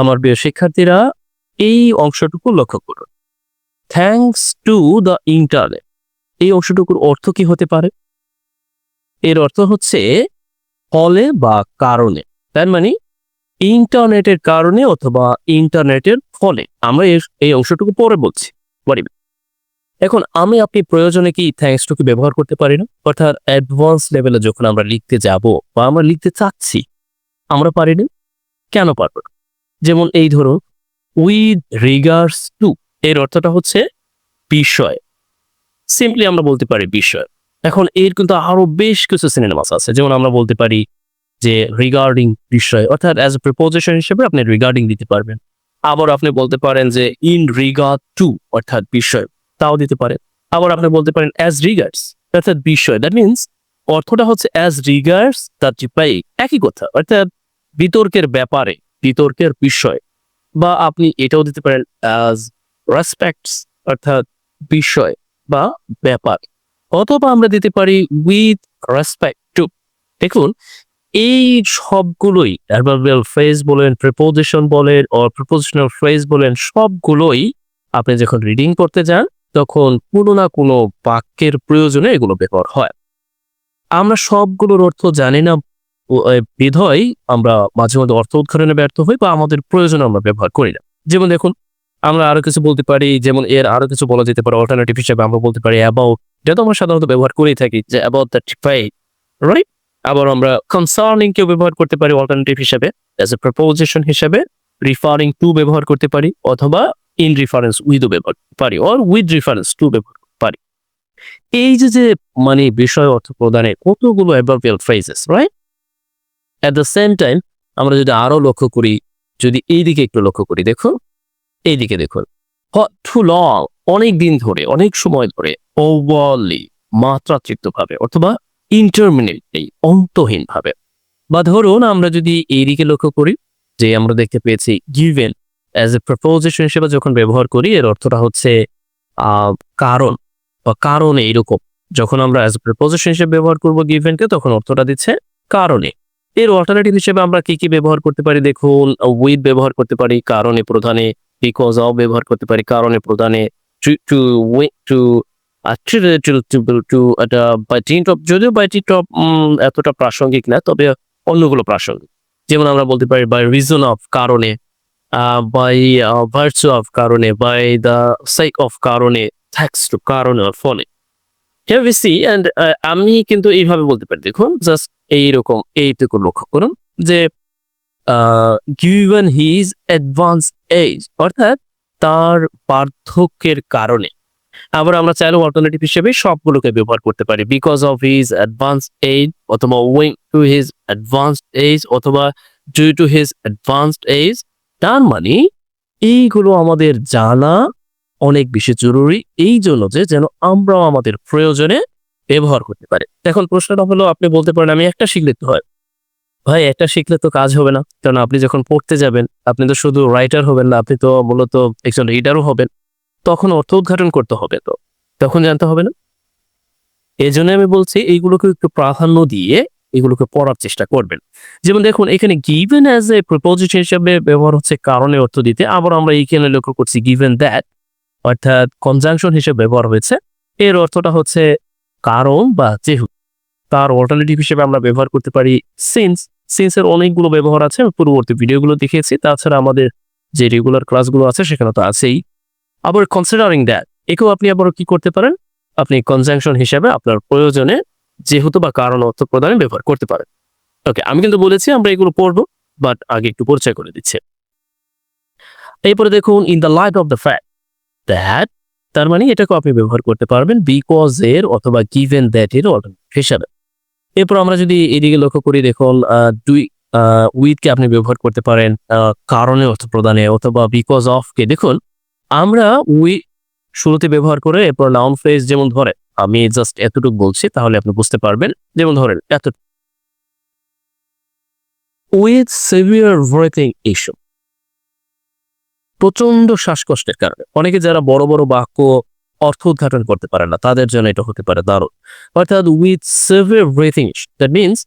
আমার প্রিয় শিক্ষার্থীরা, এই অংশটুকু লক্ষ্য করুন। থ্যাঙ্কস টু দ্য ইন্টারনেট এই অংশটুকুর অর্থ কি হতে পারে? এর অর্থ হচ্ছে, ফলে বা কারণে। তার মানে ইন্টারনেটের কারণে অথবা ইন্টারনেটের ফলে। আমরা এই অংশটুকু পরে বলছি। এখন আমি আপনি প্রয়োজনে কি থ্যাঙ্কস টু কি ব্যবহার করতে পারি না? অর্থাৎ অ্যাডভান্স লেভেলে যখন আমরা লিখতে যাব, বা আমরা লিখতে চাচ্ছি, আমরা পারি না? কেন পারব না? যেমন এই ধরো উইথ রিগার্ডস টু এর অর্থটা হচ্ছে বিষয়। সিম্পলি আমরা বলতে পারি বিষয়। এখন এর কিন্তু আরও বেশ কিছু সিনেমাস আছে। যেমন আমরা বলতে পারি যে রিগার্ডিং বিষয়, অর্থাৎ অ্যাজ এ প্রিপোজিশন হিসেবে আপনি রিগার্ডিং দিতে পারবেন। আবার আপনি বলতে পারেন যে ইন রিগার্ড টু অর্থাৎ বিষয়, তাও দিতে পারেন। আবার আপনি বলতে পারেন অ্যাজ রিগার্ডস অর্থাৎ বিষয়। দ্যাট মিনস অর্থটা হচ্ছে অ্যাজ রিগার্ডস দ্য জিপাই একই কথা। অর্থাৎ বিতর্কের ব্যাপারে। বিতর্কের বিষয় বা আপনি এটাও দিতে পারেন অ্যাজ রেসপেক্টস অর্থাৎ বিষয় বা ব্যাপার। অথবা আমরা দিতে পারি উইথ রেসপেক্ট টু দেখুন, এই সবগুলোই অ্যাডভার্বিয়াল ফ্রেজ বলেন প্রিপোজিশন বলেন অর প্রিপোজিশনাল ফ্রেজ বলেন, সবগুলোই আপনি যখন রিডিং করতে যান, তখন কোনো না কোনো বাক্যের প্রয়োজনে এগুলো ব্যবহার হয়। আমরা সবগুলোর অর্থ জানি না বিধয় আমরা মাঝে মধ্যে অর্থ উদ্ঘাটনে ব্যর্থ হই বা আমাদের প্রয়োজন আমরা ব্যবহার করি না। যেমন দেখুন, আমরা আরও কিছু বলতে পারি, যেমন এর আরও কিছু বলা যেতে পারে অল্টারনেটিভ হিসেবে আমরা বলতে পারি অ্যাবাউট যেটা তো আমরা সাধারণত ব্যবহার করেই থাকি, যে অ্যাবাউট দ্য টিফাই রাইট আবার আমরা কনসার্নিং কেও ব্যবহার করতে পারি অল্টারনেটিভ হিসেবে অ্যাজ এ প্রপোজিশন হিসেবে রিফারিং টু ব্যবহার করতে পারি, অথবা ইন রিফারেন্স উইথও ব্যবহার পারি অর উইথ রিফারেন্স টু ব্যবহার পারি। এই যে যে মানে বিষয় অর্থ প্রদানে কতগুলো adverbial phrases right at the same time আমরা যদি আরও লক্ষ্য করি, যদি এই দিকে একটু লক্ষ্য করি, দেখুন, এই দিকে দেখুন। টু লং অনেক দিন ধরে, অনেক সময় ধরে ওভারলি মাত্রাতিরিক্ত ভাবে অথবা ইন্টারমিনেটলি অন্তহীন ভাবে বা ধরুন, আমরা যদি এই দিকে লক্ষ্য করি, যে আমরা দেখতে পেয়েছি গিভেন অ্যাজ এ প্রপোজিশন হিসেবে যখন ব্যবহার করি, এর অর্থটা হচ্ছে কারণ। বা কারণে এরকম। যখন আমরা অ্যাজ এ প্রপোজিশন হিসেবে ব্যবহার করব গিভেনকে তখন অর্থটা দিচ্ছে কারণে। এর অল্টারনেটিভ হিসেবে আমরা কি কি ব্যবহার করতে পারি? দেখুন উইথ ব্যবহার করতে পারি, কারণে প্রধানে বিকজ অফ ব্যবহার করতে পারি, কারণে প্রধানে টু টু টু যদিও বাইটি টপ এতটা প্রাসঙ্গিক না, তবে অন্যগুলো প্রাসঙ্গিক। যেমন আমরা বলতে পারি বাই রিজন অফ কারণে বাই ভার্চু অফ কারণে বাই দ্য সাইক অফ কারণে থ্যাক্স টু কারণে ফলে। See and uh, আমি কিন্তু এইভাবে বলতে পারি দেখুন জাস্ট এইরকম এইটুকু লক্ষ্য করুন যে গিভেন হিজ অ্যাডভান্স এজ অর্থাৎ তার পার্থক্যের কারণে আবার আমরা চাইলেও অল্টারনেটিভ হিসেবে সবগুলোকে ব্যবহার করতে পারি because of his advance age অথবা owing to his advanced age অথবা due to his advanced age তার মানে এইগুলো আমাদের জানা অনেক বেশি জরুরি এই জন্য যে, যেন আমরাও আমাদের প্রয়োজনে ব্যবহার করতে পারি। এখন প্রশ্নটা হলো, আপনি বলতে পারেন, আমি একটা শিখলে তো হয়। ভাই, একটা শিখলে তো কাজ হবে না। কারণ আপনি যখন পড়তে যাবেন, আপনি তো শুধু রাইটার হবেন না, আপনি তো মূলত একজন রিডারও হবেন। তখন অর্থ উদ্ঘাটন করতে হবে তো। তখন জানতে হবে না? এই জন্য আমি বলছি, এইগুলোকে একটু প্রাধান্য দিয়ে এগুলোকে পড়ার চেষ্টা করবেন। যেমন দেখুন, এখানে গিভেন অ্যাজ এ প্রপোজিশন হিসাবে ব্যবহার হচ্ছে কারণে অর্থ দিতে। আবার আমরা এইখানে লক্ষ্য করছি গিভেন দ্যাট অর্থাৎ কনজাংশন হিসেবে ব্যবহার হয়েছে। এর অর্থটা হচ্ছে কারণ বা যেহেতু। তার অল্টারনেটিভ হিসেবে আমরা ব্যবহার করতে পারি সিন্স সিন্সের অনেকগুলো ব্যবহার আছে, আমি পূর্ববর্তী ভিডিওগুলো দেখিয়েছি। তাছাড়া আমাদের যে রেগুলার ক্লাসগুলো আছে, সেখানে তো আছেই। আবার কনসিডারিং দ্যাট একেও আপনি আবার কি করতে পারেন? আপনি কনজাংশন হিসেবে আপনার প্রয়োজনে যেহেতু বা কারণ অর্থ প্রদানে ব্যবহার করতে পারেন। ওকে আমি কিন্তু বলেছি আমরা এগুলো পড়ব বাট আগে একটু পরিচয় করে দিচ্ছে। এরপরে দেখুন in the light of the fact that তার মানে এটাকে আপনি ব্যবহার করতে পারবেন বিকজ এর অথবা গিভেন দ্যাট এর অল্টারনেটিভ হিসাবে। এরপর আমরা যদি এদিকে লক্ষ্য করি, দেখুন দুই উইথকে আপনি ব্যবহার করতে পারেন কারণে অর্থ প্রদানে অথবা বিকজ অফ কে। দেখুন, আমরা উই শুরুতে ব্যবহার করে এরপর নাউন ফ্রেজ যেমন ধরে আমি জাস্ট এতটুকু বলছি, তাহলে আপনি বুঝতে পারবেন, যেমন ধরেন এত উইথ সিভিয়ার ব্রেথিং ইস্যু প্রচণ্ড শ্বাসকষ্টের কারণে। অনেকে যারা বড় বড় বাক্য, অর্থ উদ্ঘাটন করতে পারে না, তাদের জন্য এটা হতে পারে দারুণ। অর্থাৎ with severe breathing that means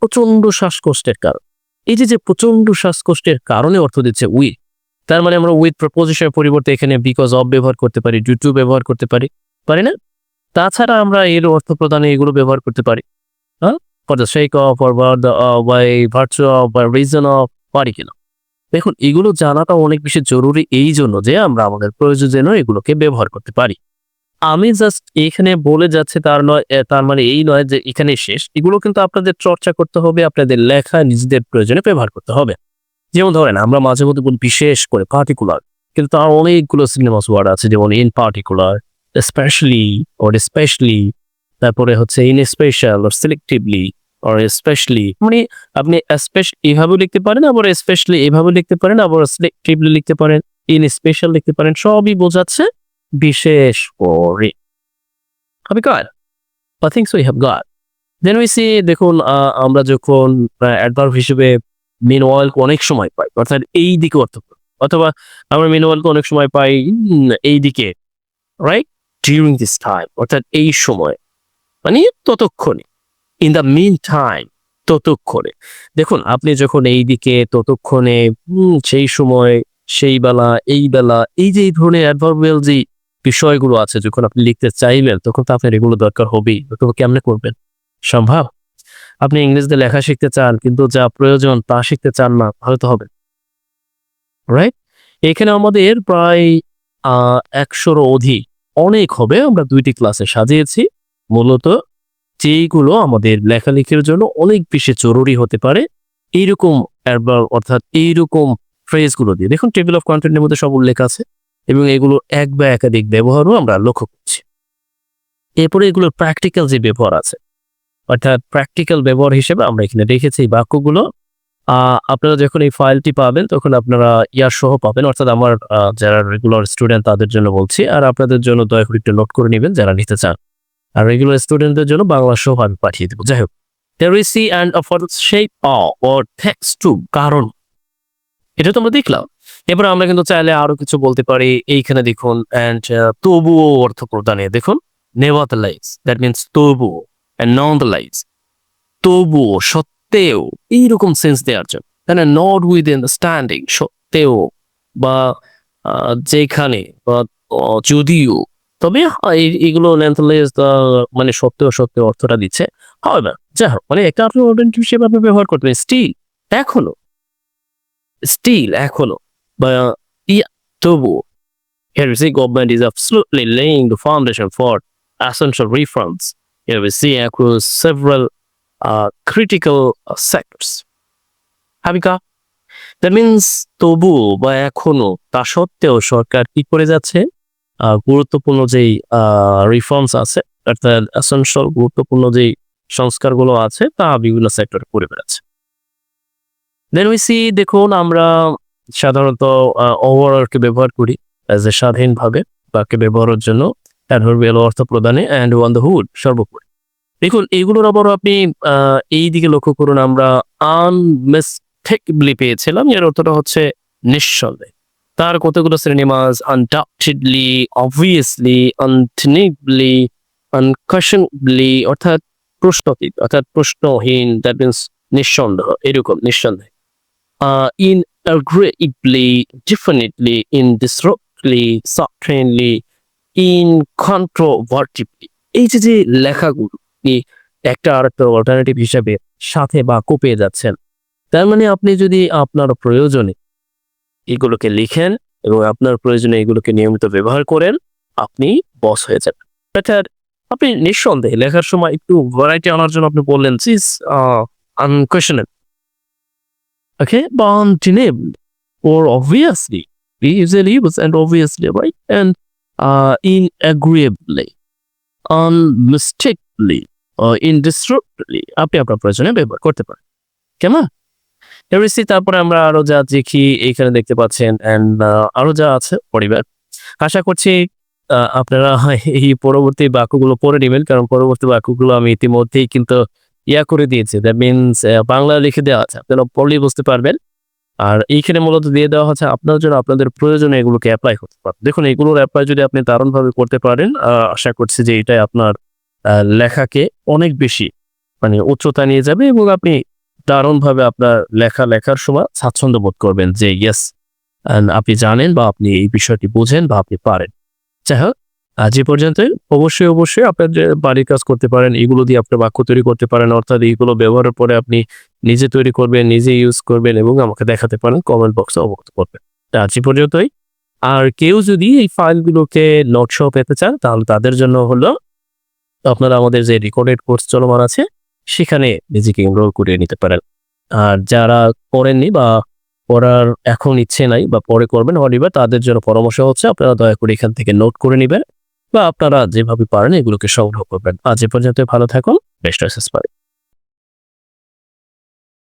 প্রচণ্ড শ্বাসকষ্টের কারণ। এই যে যে প্রচণ্ড শ্বাসকষ্টের কারণে অর্থ দিচ্ছে উইথ তার মানে আমরা উইথ প্রপোজিশনের পরিবর্তে এখানে বিকজ অফ ব্যবহার করতে পারি ডিউ টু ব্যবহার করতে পারি পারি না? তাছাড়া আমরা এর অর্থ প্রদানে এগুলো ব্যবহার করতে পারি। হ্যাঁ? For the sake of or the by virtue of বা রিজন অফ পারি কিনা? দেখুন, এগুলো জানাটা অনেক বেশি জরুরি এই জন্য যে আমরা আমাদের প্রয়োজন যেন এগুলোকে ব্যবহার করতে পারি। আমি জাস্ট এখানে বলে যাচ্ছে তার নয় তার মানে এই নয় যে এখানে শেষ। এগুলো কিন্তু আপনাদের চর্চা করতে হবে, আপনাদের লেখা নিজেদের প্রয়োজনে ব্যবহার করতে হবে। যেমন ধরেন, আমরা মাঝে মধ্যে বলি বিশেষ করে পার্টিকুলার কিন্তু তার অনেকগুলো সিনেমাস ওয়ার্ড আছে, যেমন in particular specially or specially তারপরে হচ্ছে in special or selectively or specially মানে আপনি এভাবেও লিখতে পারেন, আবার স্পেশালি এভাবে লিখতে পারেন, আবার সিলেক্টিভলি লিখতে পারেন ইন স্পেশাল লিখতে পারেন, সবই বোঝাচ্ছে বিশেষ করে। হবে কার I think so you have got then we see দেখুন আমরা যখন অ্যাডভার্ব হিসেবে মেন ওয়াইল অনেক সময় পাই, অর্থাৎ এই দিকে অর্থ। অথবা আমরা মেন ওয়াইলকে অনেক সময় পাই এই দিকে রাইট ডিউরিং দিস টাইম অর্থাৎ এই সময় মানে ততক্ষণে। ইন দ্য মিন টাইম ততক্ষণে। দেখুন, আপনি যখন এই দিকে ততক্ষণে সেই সময়, সেই বেলা, এই বেলা, এই যে এই ধরনের অ্যাডভার্বিয়াল যে বিষয়গুলো আছে, যখন আপনি লিখতে চাইবেন, তখন তো আপনার এগুলো দরকার হবেই। তখন কেমনে করবেন? সম্ভব? আপনি ইংরেজিতে লেখা শিখতে চান, কিন্তু যা প্রয়োজন তা শিখতে চান না, তাহলে তো হবে। রাইট এখানে আমাদের প্রায়, আহ, একশোরও অধিক, অনেক হবে। আমরা দুইটি ক্লাসে সাজিয়েছি, মূলত যেইগুলো আমাদের লেখালেখির জন্য অনেক বেশি জরুরি হতে পারে, এইরকম adverb অর্থাৎ এইরকম ফ্রেজগুলো দিয়ে। দেখুন টেবিল অফ কন্টেন্টের মধ্যে সব উল্লেখ আছে এবং এগুলো এক বা একাধিক ব্যবহারও আমরা লক্ষ্য করছি। এরপরে এগুলোর প্র্যাকটিক্যাল যে ব্যবহার আছে, অর্থাৎ প্র্যাকটিক্যাল ব্যবহার হিসেবে আমরা এখানে রেখেছি এই বাক্যগুলো। আপনারা যখন এই ফাইলটি পাবেন, তখন আপনারা ইয়ার সহ পাবেন, অর্থাৎ আমার যারা রেগুলার স্টুডেন্ট তাদের জন্য বলছি। আর আপনাদের জন্য দয়া করে একটু নোট করে নেবেন, যারা নিতে চান। আর রেগুলার স্টুডেন্টদের জন্য বাংলা সহ আমি পাঠিয়ে দেবো। যাই হোক টেরিসি অ্যান্ড টু কারণ। এটা তো আমরা দেখলাম। এবার আমরা কিন্তু চাইলে আরও কিছু বলতে পারি। এইখানে দেখুন অ্যান্ড তবুও অর্থ প্রদানে দেখুন নেভারথেলাইজ দ্যাট মিনস তবুও অ্যান্ড নন লাইজ তবুও, সত্ত্বেও, এইরকম সেন্স দেওয়ার জন্য। না নট উইথ আন্ডারস্ট্যান্ডিং সত্ত্বেও বা যেখানে বা যদিও তবে হ্যাঁ, এগুলো ন্যান্থলেস মানে সত্ত্বেও সত্ত্বেও অর্থটা দিচ্ছে হবে না যাই হোক মানে একটা আপনি অল্টারনেটিভ হিসেবে আপনি ব্যবহার করতে স্টিল এখনও স্টিল এখনও বা ইয়া তবুও see government is absolutely laying the foundation for essential reforms. Here we see across several uh, critical uh, sectors. হাবিকা দ্যাট মিনস তবু বা এখনও তা সত্ত্বেও সরকার কি করে যাচ্ছে গুরুত্বপূর্ণ যেই রিফর্মস আছে, অর্থাৎ এসেনশিয়াল গুরুত্বপূর্ণ যেই সংস্কারগুলো আছে, তা বিভিন্ন সেক্টরে করে বেড়াচ্ছে। দেন উই সি দেখুন, আমরা সাধারণত ওভারঅলকে ব্যবহার করি এ স্বাধীনভাবে, বাক্যে ব্যবহারের জন্য অর্থ প্রদানে অ্যান্ড ওয়ান দ্য হুড সর্বোপরি। দেখুন এইগুলোর আবারও আপনি এই দিকে লক্ষ্য করুন, আমরা আনমিস্টেকবলি পেয়েছিলাম, এর অর্থটা হচ্ছে নিঃসন্দেহে। তার কতগুলো synonyms undoubtedly obviously untenably unquestionably অর্থাৎ প্রশ্নতীত অর্থাৎ প্রশ্নহীন দ্যাট মিনস নিঃসন্দেহ এরকম নিঃসন্দেহে in agreeably, definitely, indisruptly, certainly, incontrovertibly. এই যে যে লেখাগুলো একটা আর একটা অল্টারনেটিভ হিসাবে সাথে বা কোপে যাচ্ছেন তার মানে আপনি যদি আপনার প্রয়োজনে এগুলোকে লিখেন এবং আপনার প্রয়োজনে এগুলোকে নিয়মিত ব্যবহার করেন, আপনি বস হয়ে যাবেন। অর্থাৎ আপনি নিঃসন্দেহে লেখার সময় একটু ভ্যারাইটি আনার জন্য আপনি বললেন cis unquestionable okay, but undeniably or obviously we usually use and obviously, right? And uh inagreeably, unmistakably, or indisruptibly আপনি আপনার প্রয়োজনে ব্যবহার করতে পারেন। কেমন? এরসি তারপরে আমরা আরও যা দেখি এইখানে দেখতে পাচ্ছেন এন্ড আরও যা আছে, পরিবার। আশা করছি আপনারা এই পরবর্তী বাক্যগুলো পড়ে নেবেন, কারণ পরবর্তী বাক্যগুলো আমি ইতিমধ্যেই কিন্তু ইয়া করে দিয়েছি। দ্যাট মিনস বাংলা লিখে দেওয়া আছে, আপনারা পড়লেই বুঝতে পারবেন। আর এইখানে মূলত দিয়ে দেওয়া হচ্ছে, আপনার জন্য আপনাদের প্রয়োজনে এগুলোকে অ্যাপ্লাই করতে পারেন। দেখুন, এগুলোর অ্যাপ্লাই যদি আপনি দারুণভাবে করতে পারেন আশা করছি যে এটাই আপনার লেখাকে অনেক বেশি মানে উচ্চতা নিয়ে যাবে এবং আপনি দারুণভাবে আপনার লেখা লেখার সময় স্বাচ্ছন্দ্য বোধ করবেন যে ইয়েস আপনি জানেন বা আপনি এই বিষয়টি বোঝেন বা আপনি পারেন। যাই হোক, আজ এ পর্যন্ত অবশ্যই অবশ্যই আপনার যে বাড়ির কাজ করতে পারেন, এগুলো দিয়ে আপনার বাক্য তৈরি করতে পারেন, অর্থাৎ এইগুলো ব্যবহারের পরে আপনি নিজে তৈরি করবেন, নিজে ইউজ করবেন এবং আমাকে দেখাতে পারেন কমেন্ট বক্সে অবগত করবেন। তা আজ এ পর্যন্তই। আর কেউ যদি এই ফাইলগুলোকে নোট সহ পেতে চান, তাহলে তাদের জন্য হলো, আপনারা আমাদের যে রেকর্ডেড কোর্স চলমান আছে সেখানে নিজেকে এনরোল করিয়ে নিতে পারেন। আর যারা করেননি বা করার এখন ইচ্ছে নাই বা পরে করবেন হলিবার তাদের জন্য পরামর্শ হচ্ছে আপনারা দয়া করে এখান থেকে নোট করে নেবেন বা আপনারা যেভাবে পারেন এগুলোকে সংগ্রহ করবেন। আজ এ পর্যন্ত ভালো থাকুন। বেস্ট পারে